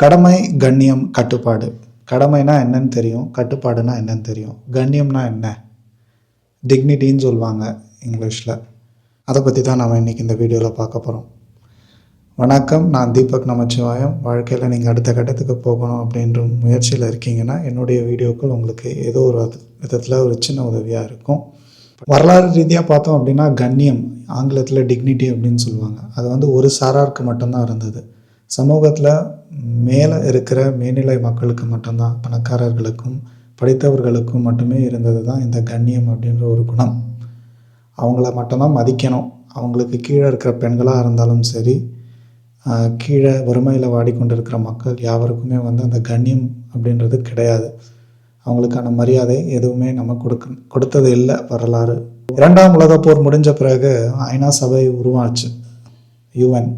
கடமை கண்ணியம் கட்டுப்பாடு. கடமைனா என்னன்னு தெரியும் கட்டுப்பாடுனா என்னன்னு தெரியும். கண்ணியம்னா என்ன? டிக்னிட்டின்னு சொல்லுவாங்க இங்கிலீஷில். அதை பற்றி தான் நாம் இன்றைக்கி இந்த வீடியோவில் பார்க்க போகிறோம் வணக்கம் நான் தீபக் நமச்சிவாயம். வாழ்க்கையில் நீங்கள் அடுத்த கட்டத்துக்கு போகணும் அப்படின்ற முயற்சியில் இருக்கீங்கன்னா என்னுடைய வீடியோக்கள் உங்களுக்கு ஏதோ ஒரு விதத்தில் ஒரு சின்ன உதவியாக இருக்கும். வரலாறு ரீதியாக பார்த்தோம் அப்படின்னா கண்ணியம் ஆங்கிலத்தில் டிக்னிட்டி அப்படின்னு சொல்லுவாங்க. அது வந்து ஒரு சாராருக்கு மட்டும்தான் இருந்தது. சமூகத்தில் மேலே இருக்கிற மேல்நிலை மக்களுக்கு மட்டும்தான் பணக்காரர்களுக்கும் படித்தவர்களுக்கும் மட்டுமே இருந்தது தான் இந்த கண்ணியம் அப்படின்ற ஒரு குணம். அவங்கள மட்டும்தான் மதிக்கணும். அவங்களுக்கு கீழே இருக்கிற பெண்களாக இருந்தாலும் சரி கீழே வறுமையில் வாடிக்கொண்டிருக்கிற மக்கள் யாவருக்குமே வந்து அந்த கண்ணியம் அப்படின்றது கிடையாது. அவங்களுக்கான மரியாதை எதுவுமே நம்ம கொடுக்க கொடுத்தது இல்லை வரலாறு. இரண்டாம் உலகப் போர் முடிஞ்ச பிறகு ஐநா சபை உருவாச்சு. யுஎன்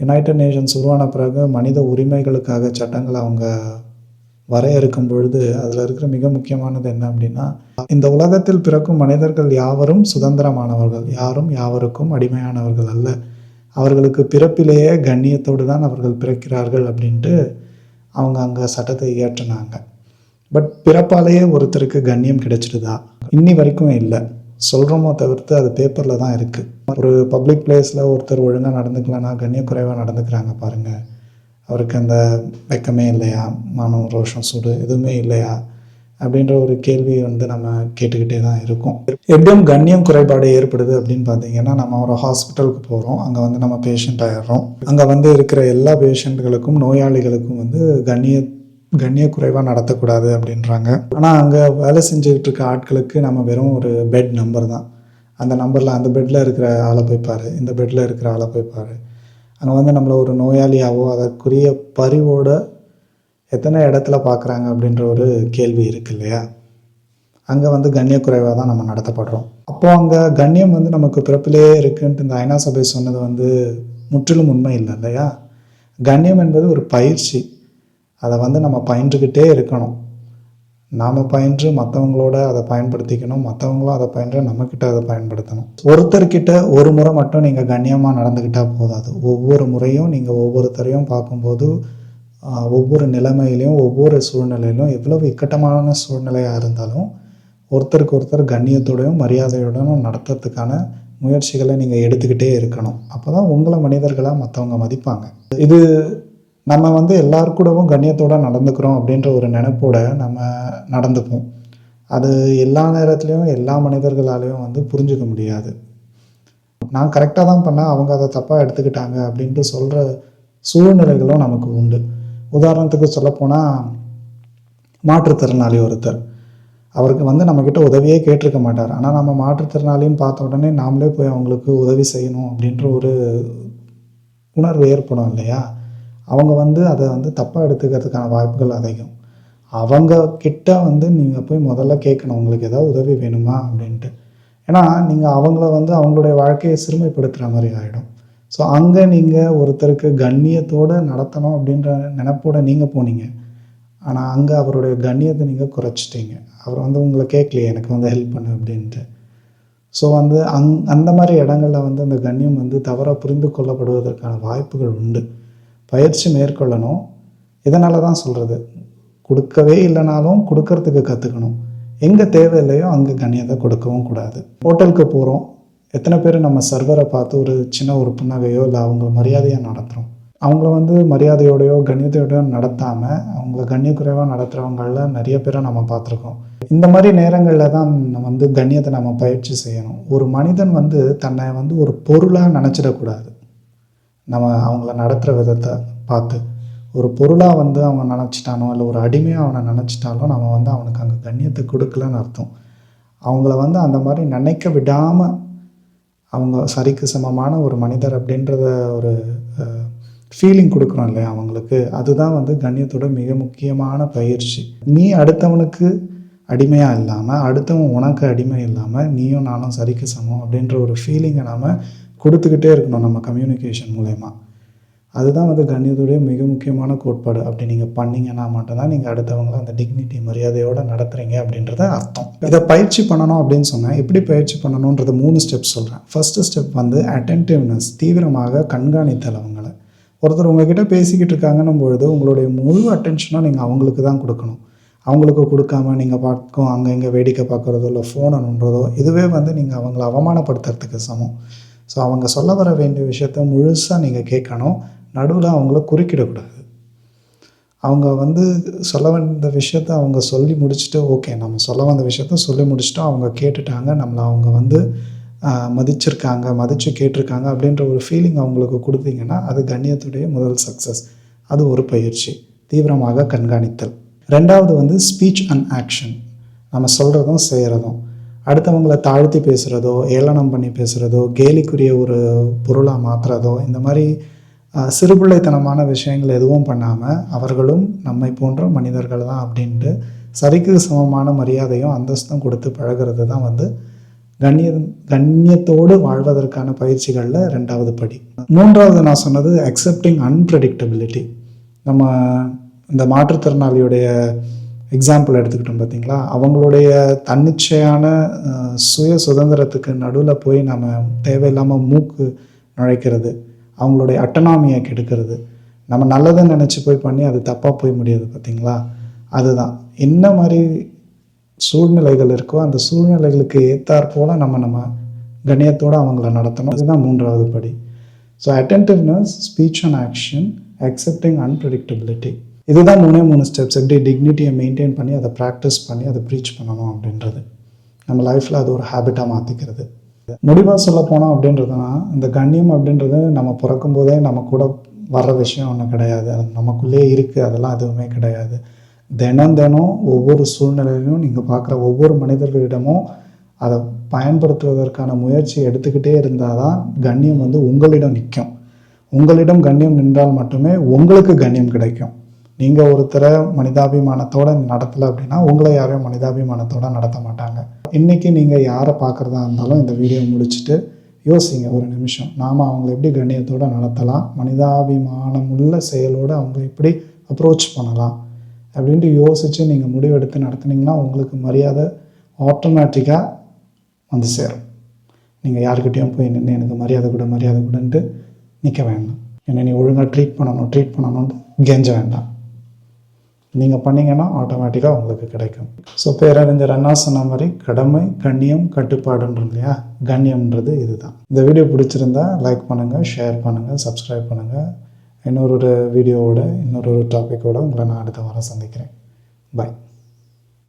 யுனைடெட் நேஷன்ஸ் உருவான பிறகு மனித உரிமைகளுக்காக சட்டங்களை அவங்க வரையறுக்கும் பொழுது அதில் இருக்கிற மிக முக்கியமானது என்ன அப்படின்னா இந்த உலகத்தில் பிறக்கும் மனிதர்கள் யாவரும் சுதந்திரமானவர்கள் யாரும் யாவருக்கும் அடிமையானவர்கள் அல்ல. அவர்களுக்கு பிறப்பிலேயே கண்ணியத்தோடு தான் அவர்கள் பிறக்கிறார்கள் அப்படின்ட்டு அவங்க அங்கே சட்டத்தை இயற்றினாங்க. பட் பிறப்பாலேயே ஒருத்தருக்கு கண்ணியம் கிடைச்சிடுதா? இன்னி வரைக்கும் இல்லை. சொல்கிறோமோ தவிர்த்து அது பேப்பரில் தான் இருக்குது ஒரு பப்ளிக் பிளேஸில் ஒருத்தர் ஒழுங்காக நடந்துக்கலன்னா கண்ணியக்குறைவாக நடந்துக்கிறாங்க பாருங்கள் அவருக்கு அந்த வெக்கமே இல்லையா? மானம் ரோஷம் சூடு எதுவுமே இல்லையா? அப்படின்ற ஒரு கேள்வி வந்து நம்ம கேட்டுக்கிட்டே தான் இருக்கோம். எப்படியும் கண்ணியம் குறைபாடு ஏற்படுது அப்படின்னு பார்த்தீங்கன்னா நம்ம ஒரு ஹாஸ்பிட்டலுக்கு போகிறோம் அங்கே வந்து நம்ம பேஷண்ட் ஆயிடுறோம். அங்கே வந்து இருக்கிற எல்லா பேஷண்ட்களுக்கும் நோயாளிகளுக்கும் வந்து கண்ணிய கண்ணிய குறைவாக நடத்தக்கூடாது அப்படின்றாங்க. ஆனால் அங்கே வேலை செஞ்சுக்கிட்டு இருக்க ஆட்களுக்கு நம்ம வெறும் ஒரு பெட் நம்பர் தான். அந்த நம்பரில் அந்த பெட்டில் இருக்கிற ஆளை போய் பாரு. இந்த பெட்டில் இருக்கிற ஆளை போய் பாரு. அங்கே வந்து நம்மளை ஒரு நோயாளியாவோ அதற்குரிய பரிவோட எத்தனை இடத்துல பார்க்குறாங்க அப்படின்ற ஒரு கேள்வி இருக்கு இல்லையா? அங்கே வந்து கண்ணியக்குறைவாக தான் நம்ம நடத்தப்படுறோம். அப்போது அங்கே கண்ணியம் வந்து நமக்கு பிறப்பிலே இருக்குன்ட்டு இந்த ஐநா சபை சொன்னது வந்து முற்றிலும் உண்மை இல்லை இல்லையா? கண்ணியம் என்பது ஒரு பயிற்சி. அதை வந்து நம்ம பயின்றுக்கிட்டே இருக்கணும். நாம் பயின்று மற்றவங்களோட அதை பயன்படுத்திக்கணும். மற்றவங்களும் அதை பயின்று நம்மக்கிட்ட அதை பயன்படுத்தணும். ஒருத்தர்கிட்ட ஒரு முறை மட்டும் நீங்கள் கண்ணியமாக நடந்துக்கிட்டால் போதாது. ஒவ்வொரு முறையும் நீங்கள் ஒவ்வொருத்தரையும் பார்க்கும்போது ஒவ்வொரு நிலைமையிலையும் ஒவ்வொரு சூழ்நிலையிலும் எவ்வளவு இக்கட்டமான சூழ்நிலையாக இருந்தாலும் ஒருத்தருக்கு ஒருத்தர் கண்ணியத்தோடையும் மரியாதையுடனும் நடத்துறதுக்கான முயற்சிகளை நீங்கள் எடுத்துக்கிட்டே இருக்கணும். அப்போ தான் உங்களை மனிதர்களாக மற்றவங்க மதிப்பாங்க. இது நம்ம வந்து எல்லார் கூடவும் கண்ணியத்தோட நடந்துக்கிறோம் அப்படின்ற ஒரு நினைப்போட நம்ம நடந்துப்போம். அது எல்லா நேரத்துலையும் எல்லா மனிதர்களாலையும் வந்து புரிஞ்சுக்க முடியாது. நான் கரெக்டாக தான் பண்ணேன் அவங்க அதை தப்பாக எடுத்துக்கிட்டாங்க அப்படின்ட்டு சொல்கிற சூழ்நிலைகளும் நமக்கு உண்டு. உதாரணத்துக்கு சொல்லப்போனால் மாற்றுத்திறனாளி ஒருத்தர். அவருக்கு வந்து நம்மக்கிட்ட உதவியே கேட்டிருக்க மாட்டார். ஆனால் நம்ம மாற்றுத்திறனாளின்னு பார்த்த உடனே நாமளே போய் அவங்களுக்கு உதவி செய்யணும் அப்படின்ற ஒரு உணர்வு ஏற்படும் இல்லையா? அவங்க வந்து அதை வந்து தப்பாக எடுத்துக்கிறதுக்கான வாய்ப்புகள் அதிகம். அவங்க கிட்ட வந்து நீங்கள் போய் முதல்ல கேட்கணும் உங்களுக்கு ஏதாவது உதவி வேணுமா? அப்படின்ட்டு. ஏன்னா நீங்கள் அவங்கள வந்து அவங்களுடைய வாழ்க்கையை சிறுமைப்படுத்துகிற மாதிரி ஆகிடும் ஸோ அங்கே நீங்கள் ஒருத்தருக்கு கண்ணியத்தோடு நடத்தணும் அப்படின்ற நினைப்போட நீங்கள் போனீங்க. ஆனால் அங்கே அவருடைய கண்ணியத்தை நீங்கள் குறைச்சிட்டீங்க. அவர் வந்து உங்களை கேட்கலையே எனக்கு வந்து ஹெல்ப் பண்ணு அப்படின்ட்டு. ஸோ வந்து அங் அந்த மாதிரி இடங்களில் வந்து அந்த கண்ணியம் வந்து தவறாக புரிந்து கொள்ளப்படுவதற்கான வாய்ப்புகள் உண்டு. பயிற்சி மேற்கொள்ளணும். இதனால தான் சொல்கிறது கொடுக்கவே இல்லைனாலும் கொடுக்கறதுக்கு கற்றுக்கணும் எங்கே தேவையில்லையோ அங்கே கண்ணியத்தை கொடுக்கவும் கூடாது. ஹோட்டலுக்கு போகிறோம் எத்தனை பேர் நம்ம சர்வரை பார்த்து ஒரு சின்ன ஒரு புன்னகையோ இல்லை அவங்கள மரியாதையாக நடத்துகிறோம் அவங்கள வந்து மரியாதையோடையோ கண்ணியத்தோடையோ நடத்தாமல் அவங்கள கண்ணியக்குறைவாக நடத்துகிறவங்கள நிறைய பேரை நம்ம பார்த்துருக்கோம். இந்த மாதிரி நேரங்களில் தான் நம்ம வந்து கண்ணியத்தை நம்ம பயிற்சி செய்யணும். ஒரு மனிதன் வந்து தன்னை வந்து ஒரு பொருளாக நினச்சிடக்கூடாது. நம்ம அவங்கள நடத்துகிற விதத்தை பார்த்து ஒரு பொருளாக வந்து அவங்க நினச்சிட்டானோ இல்லை ஒரு அடிமையாக அவனை நினச்சிட்டாலும் நம்ம வந்து அவனுக்கு அங்கே கண்ணியத்தை கொடுக்கலன்னு அர்த்தம். அவங்கள வந்து அந்த மாதிரி நினைக்க விடாமல் அவங்க சரிக்கு சமமான ஒரு மனிதர் அப்படின்றத ஒரு ஃபீலிங் கொடுக்குறோம் இல்லையா அவங்களுக்கு? அதுதான் வந்து கண்ணியத்தோட மிக முக்கியமான பயிற்சி. நீ அடுத்தவனுக்கு அடிமையாக இல்லாமல் அடுத்தவன் உனக்கு அடிமை இல்லாமல் நீயும் நானும் சரிக்கு சமம் அப்படின்ற ஒரு ஃபீலிங்கை நாம் கொடுத்துக்கிட்டே இருக்கணும் நம்ம கம்யூனிகேஷன் மூலயமா. அதுதான் வந்து கண்ணியத்துடைய மிக முக்கியமான கோட்பாடு. அப்படி நீங்கள் பண்ணீங்கன்னா மட்டும்தான் நீங்கள் அடுத்தவங்களை அந்த டிக்னிட்டி மரியாதையோடு நடத்துகிறீங்க அப்படின்றத அர்த்தம். இதை பயிற்சி பண்ணணும் அப்படின்னு சொன்னேன் எப்படி பயிற்சி பண்ணணுன்றது மூணு ஸ்டெப் சொல்கிறேன் ஃபஸ்ட்டு ஸ்டெப் வந்து அட்டென்டிவ்னஸ் தீவிரமாக கண்காணித்தல் அவங்கள. ஒருத்தர் உங்ககிட்ட பேசிக்கிட்டு இருக்காங்கன்னும் பொழுது உங்களுடைய முழு அட்டென்ஷனாக நீங்கள் அவங்களுக்கு தான் கொடுக்கணும். அவங்களுக்கு கொடுக்காம நீங்கள் பார்க்கும் அங்கே இங்கே வேடிக்கை பார்க்குறதோ இல்லை ஃபோனை நோண்டுறதோ இதுவே வந்து நீங்கள் அவங்கள அவமானப்படுத்துறதுக்கு சமம். ஸோ அவங்க சொல்ல வர வேண்டிய விஷயத்த முழுசாக நீங்கள் கேட்கணும். நடுவில் அவங்கள குறுக்கிடக்கூடாது. அவங்க வந்து சொல்ல வந்த விஷயத்த அவங்க சொல்லி முடிச்சுட்டு ஓகே நம்ம சொல்ல வந்த விஷயத்த சொல்லி முடிச்சுட்டோம். அவங்க கேட்டுட்டாங்க. நம்மளை அவங்க வந்து மதிச்சிருக்காங்க மதித்து கேட்டிருக்காங்க. அப்படின்ற ஒரு ஃபீலிங் அவங்களுக்கு கொடுத்தீங்கன்னா அது கண்ணியத்துடைய முதல் சக்ஸஸ் அது ஒரு பயிற்சி. தீவிரமாக கண்காணித்தல். ரெண்டாவது வந்து ஸ்பீச் அண்ட் ஆக்ஷன் நம்ம சொல்கிறதும் செய்கிறதும் அடுத்தவங்களை தாழ்த்தி பேசுகிறதோ ஏளனம் பண்ணி பேசுகிறதோ கேலிக்குரிய ஒரு பொருளாக மாற்றுறதோ இந்த மாதிரி சிறுபிள்ளைத்தனமான விஷயங்கள் எதுவும் பண்ணாமல் அவர்களும் நம்மை போன்ற மனிதர்கள் தான் அப்படின்ட்டு சரிக்கு சமமான மரியாதையும் அந்தஸ்தும் கொடுத்து பழகிறது தான் வந்து கண்ணிய கண்ணியத்தோடு வாழ்வதற்கான பயிற்சிகளில் ரெண்டாவது படி. மூன்றாவது நான் சொன்னது அக்செப்டிங் அன்பிரடிக்டபிலிட்டி நம்ம இந்த மாற்றுத்திறனாளியுடைய எக்ஸாம்பிள் எடுத்துக்கிட்டோம் பார்த்தீங்களா? அவங்களுடைய தன்னிச்சையான சுய சுதந்திரத்துக்கு நடுவில் போய் நம்ம தேவையில்லாமல் மூக்கு நுழைக்கிறது அவங்களுடைய அட்டனாமியை கெடுக்கிறது நம்ம நல்லதுன்னு நினச்சி போய் பண்ணி அது தப்பாக போய் முடியாது பார்த்தீங்களா? அதுதான். என்ன மாதிரி சூழ்நிலைகள் இருக்கோ அந்த சூழ்நிலைகளுக்கு ஏற்றாற்போல் நம்ம நம்ம கண்ணியத்தோடு அவங்கள நடத்தணும். இதுதான் மூன்றாவது படி. So attentiveness speech and action accepting unpredictability இதுதான் மூணே மூணு ஸ்டெப்ஸ் எப்படி டிக்னிட்டியை மெயின்டைன் பண்ணி அதை ப்ராக்டிஸ் பண்ணி அதை ப்ரீச் பண்ணணும் அப்படின்றது. நம்ம லைஃப்பில் அது ஒரு ஹேபிட்டாக மாற்றிக்கிறது முடிவாக சொல்ல போனோம் அப்படின்றதுனா இந்த கண்ணியம் அப்படின்றது நம்ம பிறக்கும் போதே நம்ம கூட வர்ற விஷயம் ஒன்றும் கிடையாது. அது நமக்குள்ளேயே இருக்குது அதெல்லாம் எதுவுமே கிடையாது. தினம் தினம் ஒவ்வொரு சூழ்நிலையிலும் நீங்கள் பார்க்குற ஒவ்வொரு மனிதர்களிடமும் அதை பயன்படுத்துவதற்கான முயற்சி எடுத்துக்கிட்டே இருந்தால் தான் கண்ணியம் வந்து உங்களிடம் நிற்கும். உங்களிடம் கண்ணியம் நின்றால் மட்டுமே உங்களுக்கு கண்ணியம் கிடைக்கும். நீங்கள் ஒருத்தரை மனிதாபிமானத்தோடு நடத்தலை அப்படின்னா உங்களை யாரையும் மனிதாபிமானத்தோடு நடத்த மாட்டாங்க. இன்றைக்கி நீங்கள் யாரை பார்க்குறதா இருந்தாலும் இந்த வீடியோ முடிச்சுட்டு யோசிங்க ஒரு நிமிஷம். நாம் அவங்கள எப்படி கண்ணியத்தோடு நடத்தலாம்? மனிதாபிமானம் உள்ள செயலோடு அவங்கள எப்படி அப்ரோச் பண்ணலாம்? அப்படின்ட்டு யோசித்து நீங்கள் முடிவெடுத்து நடத்துனீங்கன்னா உங்களுக்கு மரியாதை ஆட்டோமேட்டிக்காக வந்து சேரும். நீங்கள் யாருக்கிட்டேயும் போய் நின்று எனக்கு மரியாதை கூட மரியாதை கூடன்ட்டு நிற்க வேண்டாம். என்னை நீ ஒழுங்காக ட்ரீட் பண்ணணும் ட்ரீட் பண்ணணும்னு கெஞ்ச வேண்டாம். நீங்கள் பண்ணீங்கன்னா ஆட்டோமேட்டிக்காக உங்களுக்கு கிடைக்கும். ஸோ பேரறிஞர் அண்ணா சொன்ன மாதிரி கடமை கண்ணியம் கட்டுப்பாடுன்றோம் இல்லையா? கண்ணியம்ன்றது இதுதான். இந்த வீடியோ பிடிச்சிருந்தா லைக் பண்ணுங்கள் ஷேர் பண்ணுங்கள் சப்ஸ்கிரைப் பண்ணுங்கள் இன்னொரு ஒரு வீடியோவோட இன்னொரு ஒரு உங்களை நான் அடுத்த வாரம் சந்திக்கிறேன். பாய்